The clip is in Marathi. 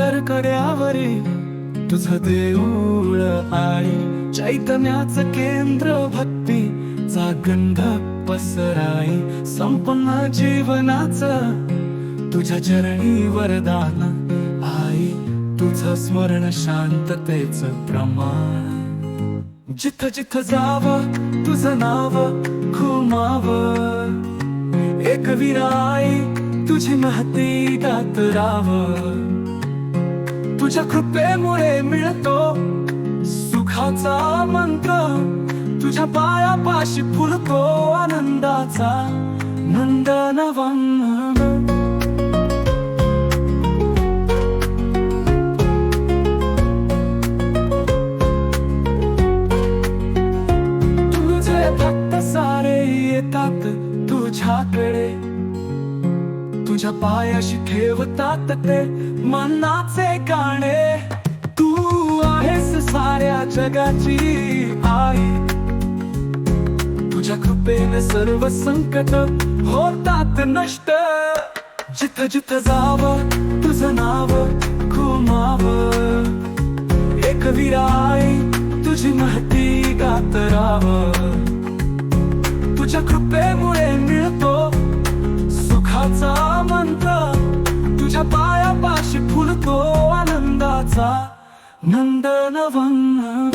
कड्यावरी तुझं देऊळ आई चैतन्याचं केंद्र भक्तीचा गंध पसराई संपन्न जीवनाचं. तुझ्या चरणी वरदान आई तुझं स्मरण शांततेचं प्रमाण. जिथ जिथ जावं तुझं नाव घुमाव एक विराई तुझी महती गात राव तुझ्या कृपेमुळे मिळतो सुखाचा मंत्र तुझ्या पायापाशी फुलतो आनंदाचा नंदनवन तुझे भक्त सारे येतात तुझ्याकडे तुझ्या पायाशी ठेवतात ते मनाचे गाणे. तू आहेस साऱ्या जगाची आई. तुझ्या कृपेने सर्व संकट होतात नष्ट. जिथ जिथ जावं तुझं नाव घुमाव. एक विराई तुझी महती गात राव तुझ्या कृपेमुळे मिळतो तुझ्या पायापाशी फुलतो आनंदाचा नंदनवन